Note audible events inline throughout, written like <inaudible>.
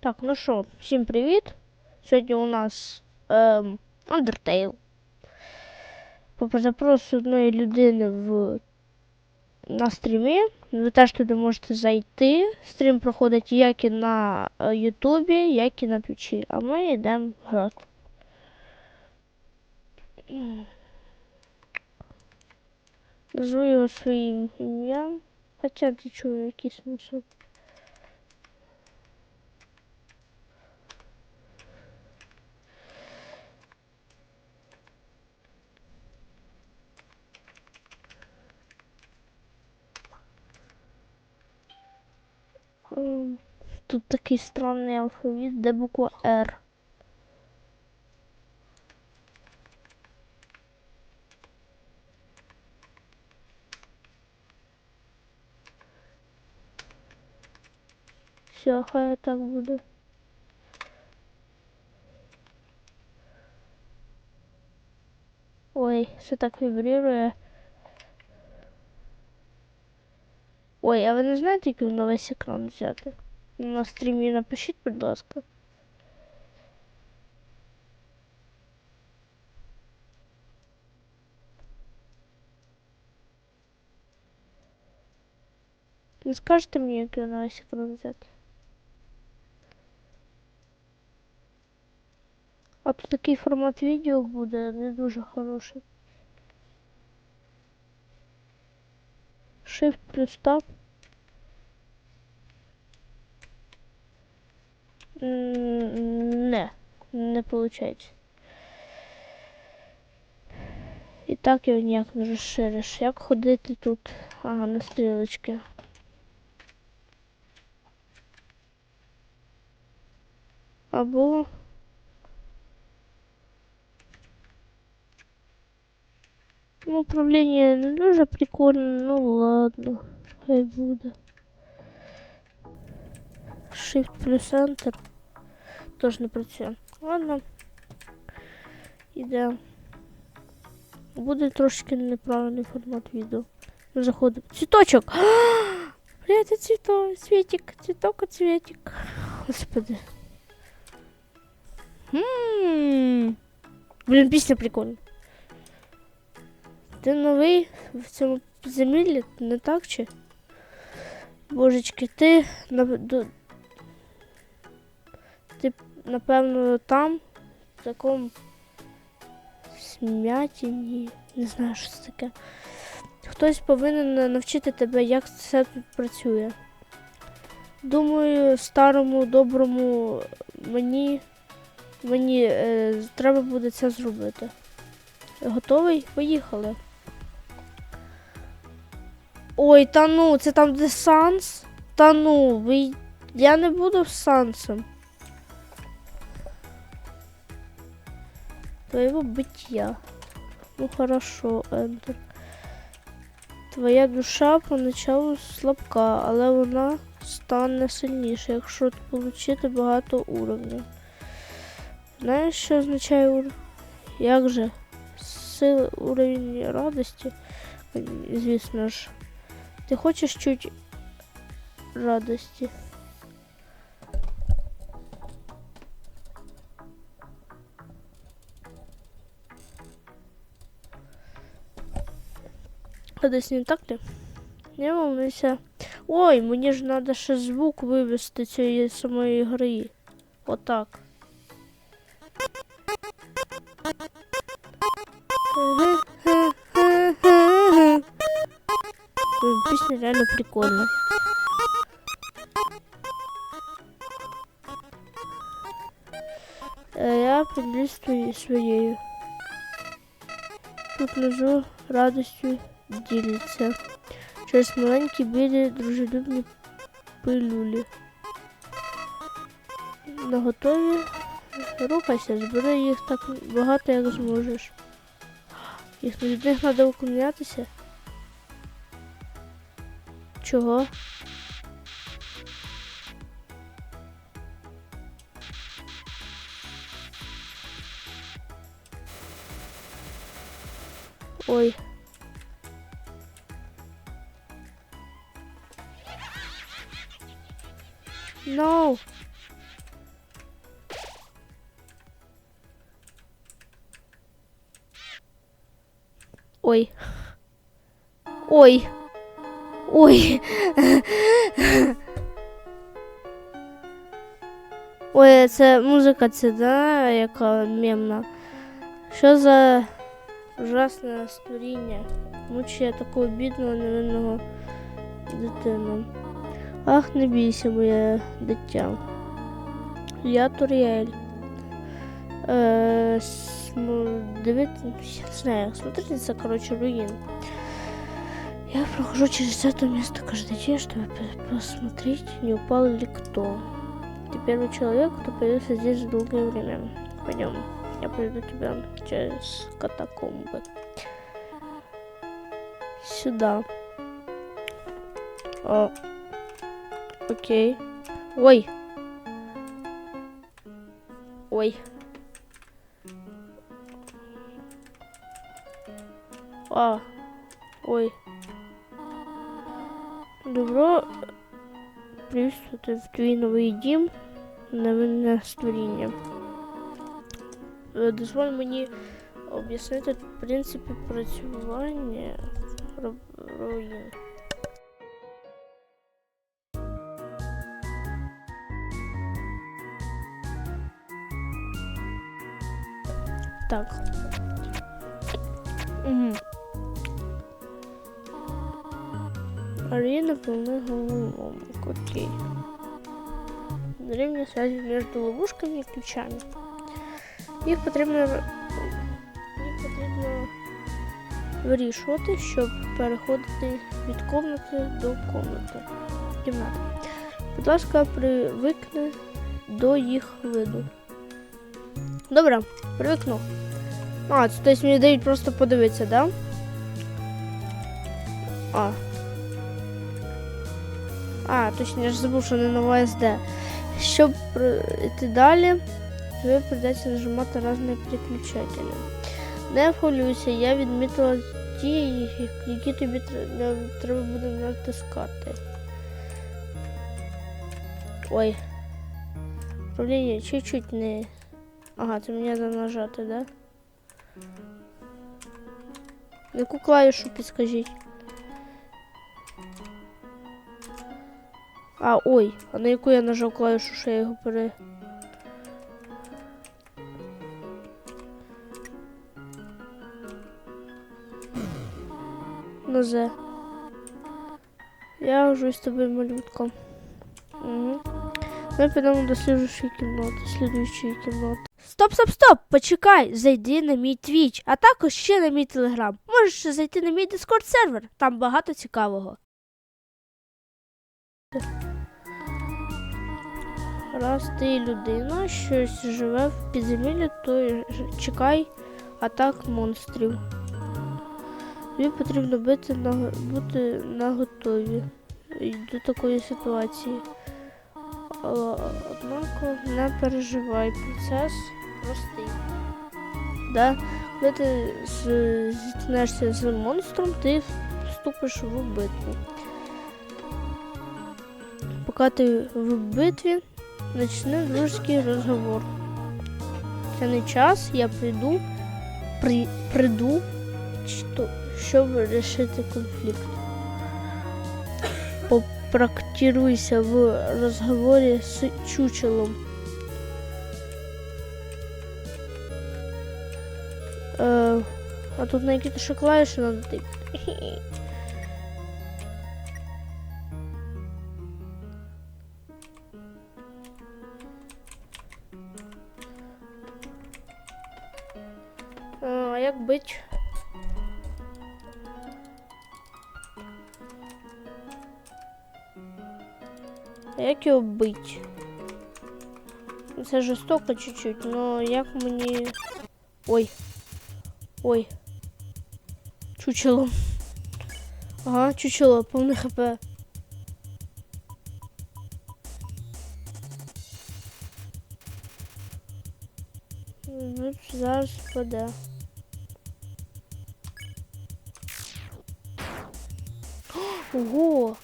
Так, ну що, всім привіт. Сьогодні у нас ем, Undertale. По запросу одної людини в, на стрімі. Ви теж туди можете зайти. Стрім проходить як і на е, Ютубі, як і на Твічі. А ми йдемо грати. Назву його своїм ім'ям. Хоча ти чую якийсь смисл. Ем, Тут такий странний алфавіт, де буква Р. Все, хай так буде. Ой, все так вібрірує. Ой, а ви не знаєте, як на весь екран взяти? На стрімі напишіть, будь ласка. Не скажете мені, як його на весь екран взяти? А тут такий формат відео буде не дуже хороший. Shift плюс Tab. не виходить. І так його ніяк не розшириш. Як ходити тут? Ага, на стрілочки. Або. Ну, управление не дуже прикольно, ну ладно, хай буде. Shift плюс Enter. Тоже не працює. Ладно. Іде. Буде трошки неправильний формат відео. Ми заходимо. Цвіточок! <gasps> Бля, це цвіто, цвітик, цвіток, цвітик. Господи. М. Блін, пісня прикольна. Ти новий в цьому підземіллі, не так чи? Божечки, ти, напевно, там, в такому смятіні, не знаю, що це таке. Хтось повинен навчити тебе, як все тут працює. Думаю, старому, доброму мені, мені е, треба буде це зробити. Готовий? Поїхали. Ой, та ну, це там де Санс? Та ну, ви... я не буду Сансом. Твоего бытия. Ну хорошо, Ентер. Твоя душа поначалу слабка, але вона стане сильніше, якщо отримати багато уровнів. Знаєш, що означає уровень? Як же? Сили уровень радості? Звісно ж. Ти хочеш чуть радості? А десь не так ли? Не волнуйся. Ой, мені ж треба ще звук вивести цієї самої гри. Отак. Песня реально прикольная. Е, Я твоей- своєю. Тут внизу радостю ділиться. Через маленькі білі дружелюбні пилюлі. Наготові. Рухайся, збери їх так багато, як зможеш. Їх від них треба уклонятися. Чого? Ой. No! Ой. Ой. Ой. Ой, це музика це да, яка мемна. Що за ужасне створіння? Мучує такого бідного невинного дитину. Ах, не бійся, моє дитя. Я Туріель. Е, см- дивіться, я не знаю, смотрите, короче, руин. Я прохожу через это место каждый день, чтобы п- посмотреть, не упал ли кто. Ты первый человек, кто появился здесь за долгое время. Пойдем, я поведу тебя через катакомбы. Сюда. О, окей. Ой. Ой. А, ой. Добро приветствувати в твій новий дім невинне створіння. Е, Дозволь мені об'яснити принципи працювання ру- руїн. Так. Угу. Арена полна головоломок. Окей. Древние связи между ловушками и ключами. Їх потрібно, їх потрібно вирішувати, щоб переходити від комнати до комнати. Кімнати. Будь ласка, привикни до їх виду. Добре, привикну. А, це тобто мені дають просто подивитися, да? А. А, точно, я ж забув, що не нова SD. Щоб йти далі, тобі придеться нажимати різні переключателі. Не хвилюйся, я відмітила ті, які тобі треба буде натискати. Ой. Управління чуть-чуть не. Ага, це мені треба нажати, да? Яку клавішу підскажіть? А, ой, а на яку я нажав клавішу, що я його пере. На З. Я вже з тобою малютком. Угу. Ми підемо до слідуючої кімнати, слідуючої кімнати. Стоп, стоп, стоп! Почекай, зайди на мій твіч, а також ще на мій телеграм. Можеш ще зайти на мій дискорд сервер, там багато цікавого. Раз ти людина, щось живе в підземеллі, то чекай атак монстрів. Тобі потрібно бути на, бути наготові до такої ситуації. А, Однак не переживай, процес простий. Да? Коли ти зіткнешся з монстром, ти вступиш в битву. Поки ти в битві, почни дружський розговор. Це не час, я прийду, при, приду, що- щоб вирішити конфлікт. Попрактируйся в розговорі з чучелом. Е, а тут на які-то ще клавіші надо <laughs> А як бить? А як його бить? Ну, Це жорстоко чуть-чуть, но як мені. Ой. Ой. Чучело. Ага, чучело, повне хп. Ну, зараз впаде. Ого!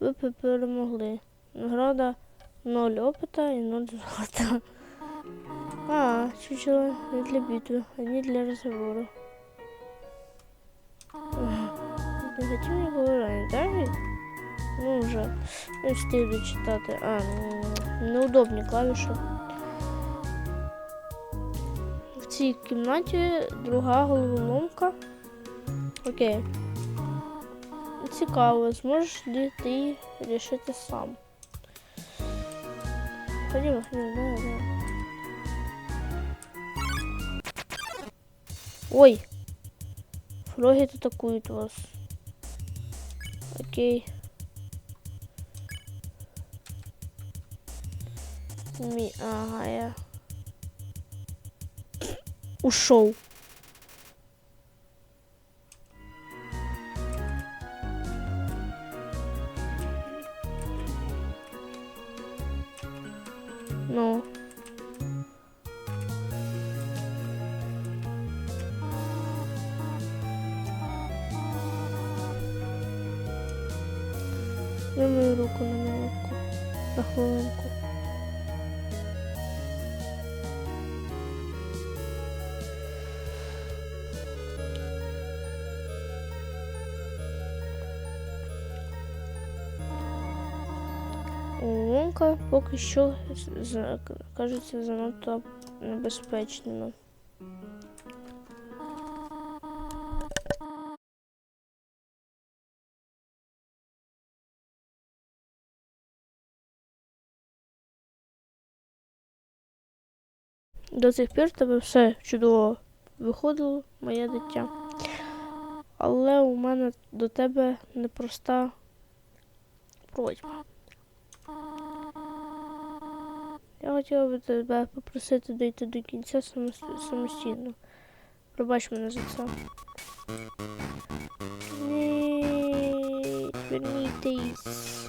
Ви пе- перемогли. Награда 0 опита і 0 золота. А, чучело не для битвы, не для разговора. Негативні говорення, так? Ну вже не встигли читати. А, ну, неудобні клавіші. В цій кімнаті друга головоломка. Окей. Цікаво, зможеш ли ти рішити сам? Ходімо, ходімо, давай, давай. Ой! Фроги атакует вас. Окей. Ми... Ага, я... Ушел. Лунка поки що кажеться занадто небезпечними. До цих пір тебе все чудово виходило, моє дитя. Але у мене до тебе непроста просьба. Я хотіла би тебе попросити дійти до кінця самос- самостійно. Пробач мене за це. Ні, вернітесь.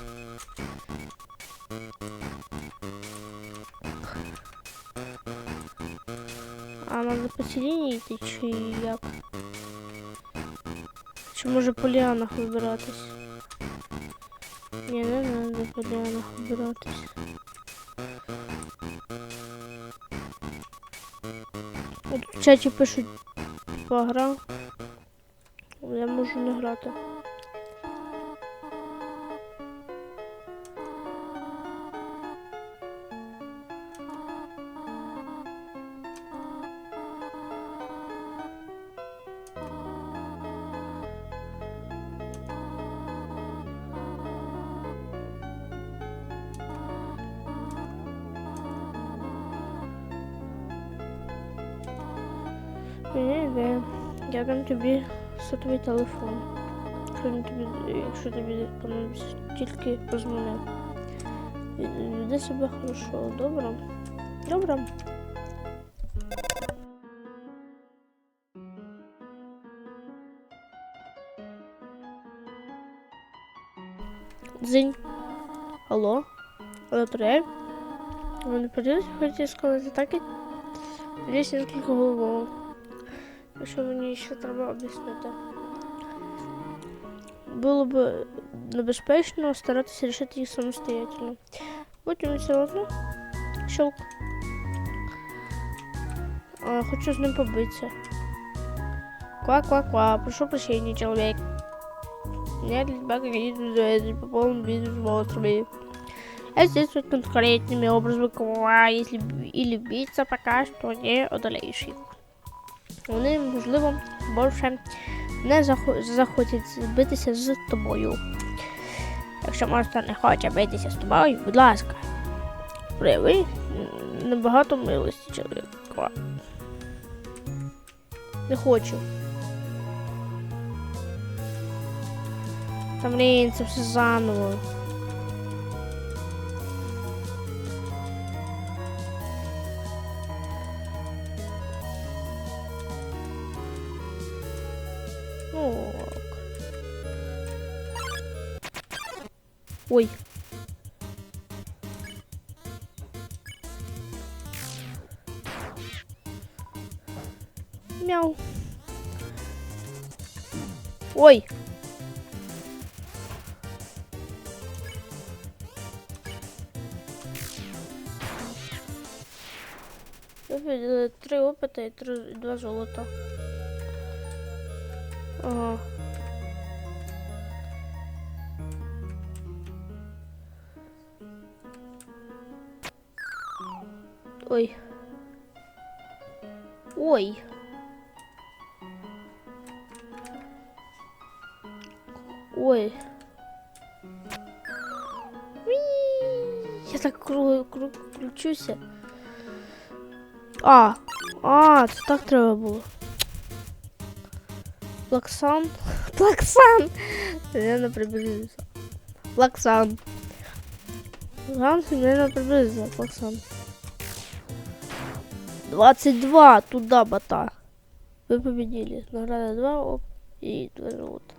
А надо по лінії йти чи як? Чи може по ліанах вибиратись? Ні, не надо по ліанах вибиратись. Чаті пишуть пограв. Я можу не грати. Мені. Я дам тобі сотовий телефон. Якщо тобі, понадобиться, тільки позвони. Веди себе хорошо, добре? Добре. Дзинь. Алло? Алло, привет. Ви не подивитесь, хотіли сказати так? і Есть несколько головок. Що мені ще треба об'яснити? Було б небезпечно старатися рішити їх самостоятельно. Потім все одно щелк. А, хочу з ним побитися. Ква-ква-ква, прошу прощения, человек. Я для тебя какие-то звезды по полному бизнес в острове. Я здесь вот конкретными образами ква, если б- или биться пока что не одолеешь їх. Вони, можливо, більше не захочуть битися з тобою. Якщо монстр не хоче битися з тобою, будь ласка, прояви м, небагато милості чоловіка. Не хочу. Та блін, це все заново. Ок. Ой. Мяу. Ой. Три опита і три, два золота. Ой. Ой. Я так кру, кру, кручуся. А, а, це так треба було. <laughs> Плаксан. Плаксан. Я не приблизився. Плаксан. Ганс не приблизився. Плаксан. 22. Туда бота. Вы победили. Награда 2 оп, и 2 золота.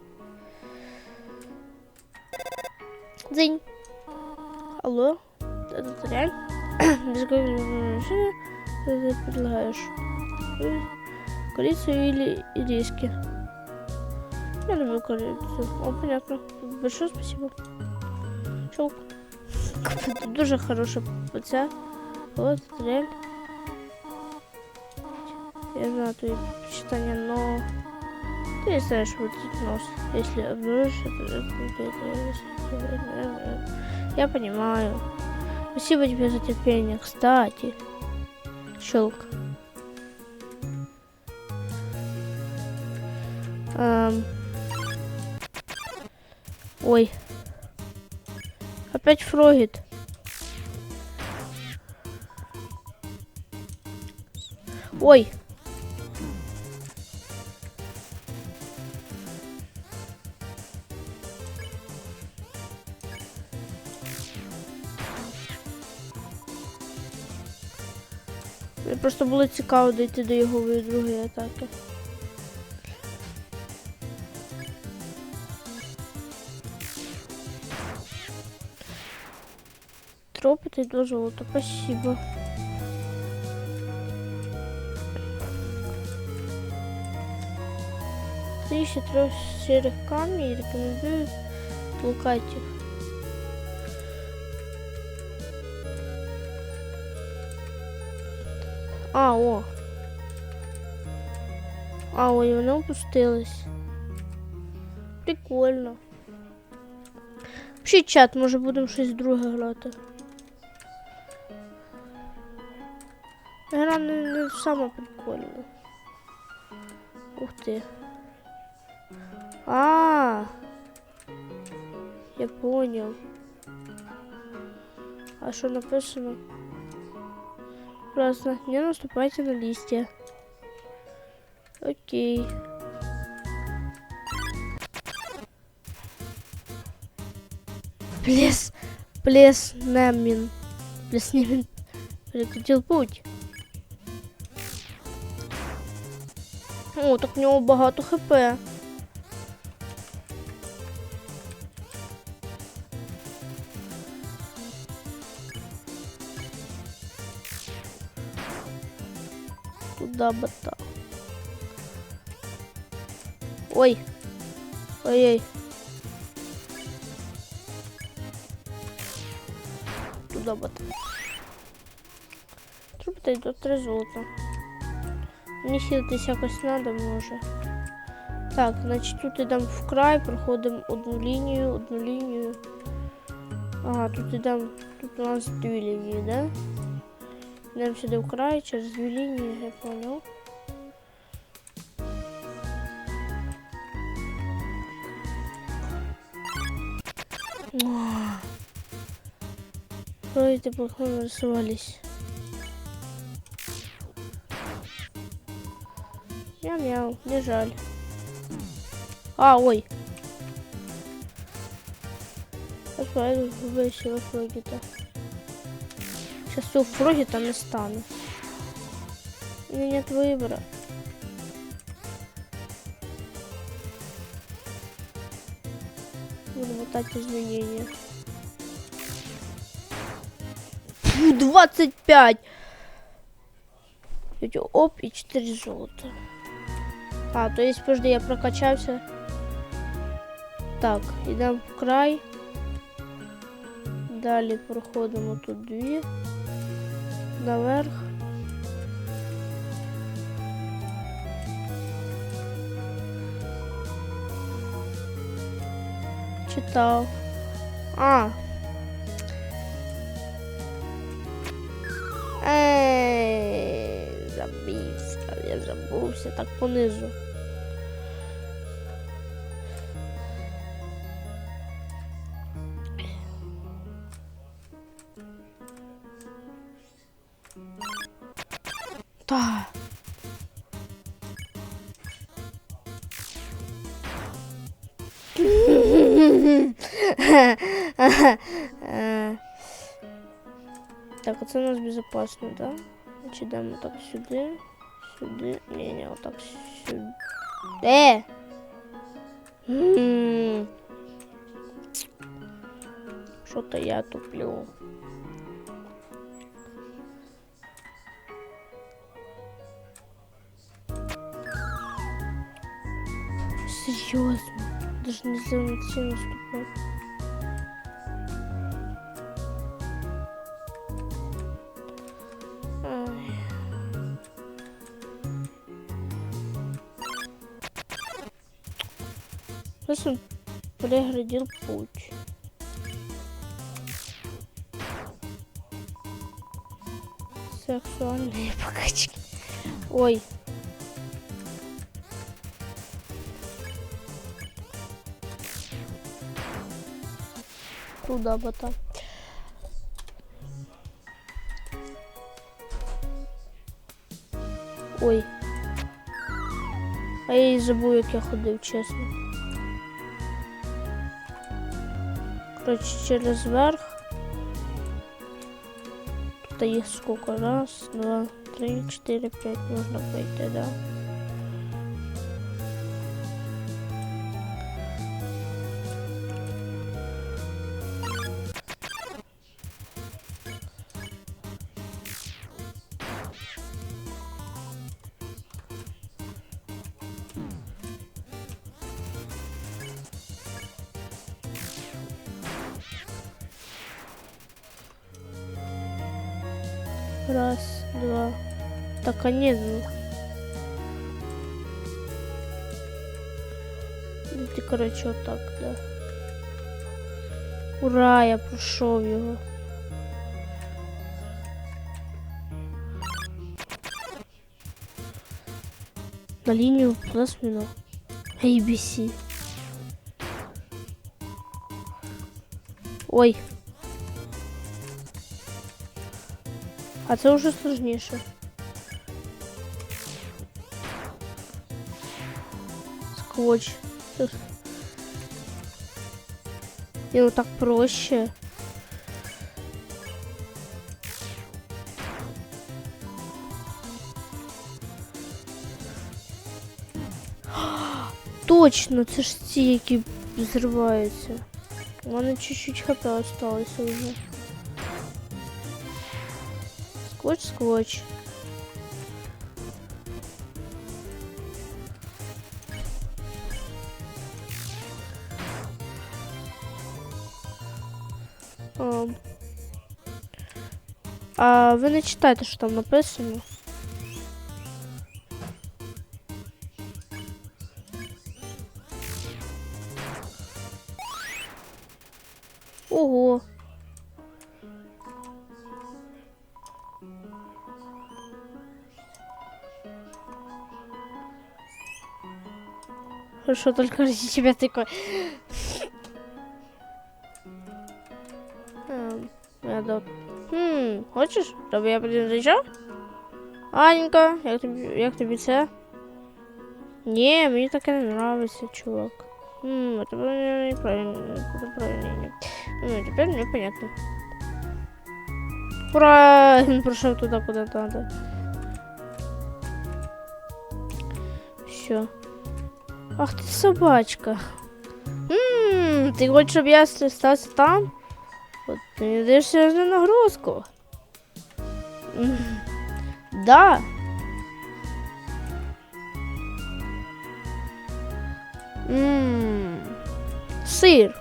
Дзынь. Алло. Это ты реаль? Безголовая машина. Что ты предлагаешь? Коалицию или риски? Я люблю коалицию. О, понятно. Большое спасибо. Щелк. Тут дуже хороша паця. Вот, это реаль. Я знаю твои предпочитания, но ты знаешь крутить нос. Если обнаружишь я понимаю. Спасибо тебе за терпение. Кстати, щелк. Ам. Ой. Опять фрогит. Ой. Було цікаво дійти до його другої атаки. Тропити до золота, спасибо. Тисяча трьох сірих камней рекомендую Лукатів. А, о. А, ой, воно опустилось. Прикольно. Пишіть чат, може будемо щось друге грати. Гра не, не сама прикольна. Ух ти. А, я понял. А що написано? Просто не наступайте на листья. Окей. Плес, плес, намин. Плес, намин. Прекратил путь. О, так у нього багато хп. Туда бота. Ой. Ой-ой. Туда бота. Трубка йде три золота. Мені сілитись якось надо, може. Так, значить тут йдемо вкрай, проходимо одну лінію, одну лінію. Ага, тут йдемо, тут у нас дві лінії, да? Йдемо сюди вкрай, через дві лінії, я понял. Вроде плохо нарисовались. Мяу-мяу, не жаль. А, ой. Посмотрим, вышел фрогита. Сейчас у фрогита не стану. У меня нет выбора. Буду мотать изменения. Фу, 25! Идё, Оп, и 4 золота. А, то есть, подожди, я прокачався. Так, йдемо в край. Далі проходимо тут дві. наверх. читал, А. Ей, забився, я забувся так понизу. Та. Так, оце у нас безопасно, да? Значить, йдемо так сюди, сюди. Ні, ні, отак сюди. Е! М. Що-то я туплю. Серьезно? Даже нельзя на все наступать. Он преградил путь. Сексуальные <laughs> покачки. Ой. Куда бы там? Ой. А я і забув, як я ходив, чесно. Коротше, через верх. Тут їх сколько? Раз, два, три, чотири, п'ять можна пройти, да? Так, а ні, ну. Ну, Ти, коротше, отак, да. Ура, я пройшов його. На лінію пластміну. ABC. Ой. А це вже сложніше. Скотч. І ну так проще. <gasps> Точно, це ж ці, які зриваються. У мене чуть-чуть хп осталося вже. Скотч, скотч. А, а ви не читайте, там написано. Ого. Хорошо, только <laughs> ради тебя такой. хочеш, щоб я приїжджав? Анька, як тобі, як тобі це? Ні, мені таке не нравиться, чувак. Хм, это было неправильно, это правильно нет. Ну, теперь мне понятно. Ура! Він пройшов туди, куди надо. Все. Ах ти собачка. Ммм, ти хочеш, щоб я стався там? От ти не даєш серйозну нагрузку. Да. Ммм. Сыр.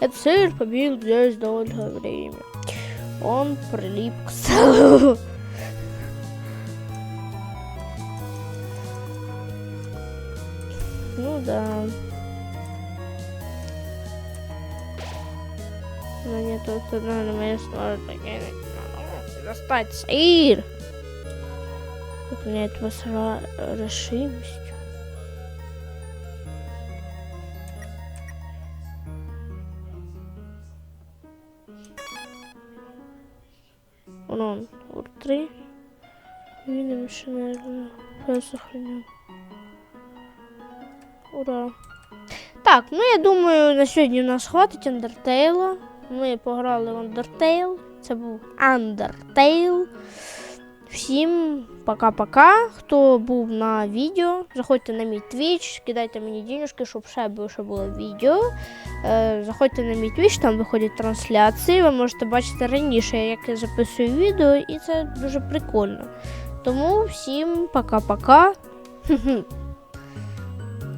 Этот сыр побил здесь долгое время. Он прилип к столу. <laughs> Ну да. Ну ні, тут тут на мене снова таке. Достать сир. Выполняет вас ра- решимостью. Урон. Ур 3. Видим, что, наверное, сохраню. Ура. Так, ну я думаю, на сьогодні у нас хватить Undertale. Ми пограли в Undertale. Це був Undertale. Всім пока-пока. Хто був на відео, заходьте на мій Twitch, кидайте мені денежки, щоб ще більше було відео. Е, заходьте на мій Twitch, там виходять трансляції. Ви можете бачити раніше, як я записую відео, і це дуже прикольно. Тому всім пока-пока.